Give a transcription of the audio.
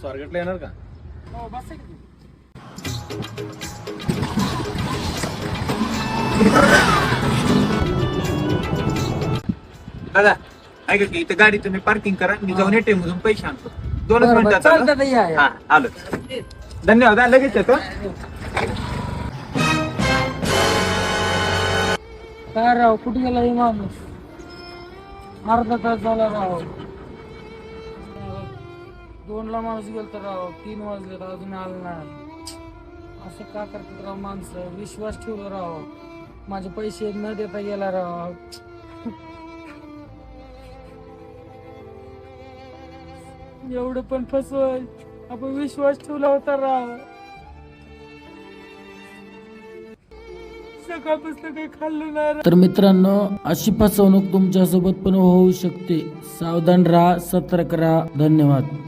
स्वारगेटला येणार का? हो बस आहे? दादा ऐका की इथं गाडी तुम्ही पार्किंग करा मी जाऊन एटीएम मधून पैसे आणतो. दोनच बरं, बरं, मिनिटात चालतं आलो. ताई, या, या. हा आलो. धन्यवाद हा, लगेच येतो. काय राव कुठे गेला हे माणूस? अर्धा तास झाला राव. दोनला माणूस माणूस तर राव तीन वाजले राव अजून आला नाही. असं का करतात राव माणसं? विश्वास ठेवलो राव. माझे पैसे न देता गेला राव. एवढं पण फसवाय आपण विश्वास ठेवला होता राव. सकाळपासून काही खाल्लं नाही राव. तर मित्रांनो अशी फसवणूक तुमच्यासोबत पण होऊ शकते. सावधान राहा सतर्क राहा. धन्यवाद.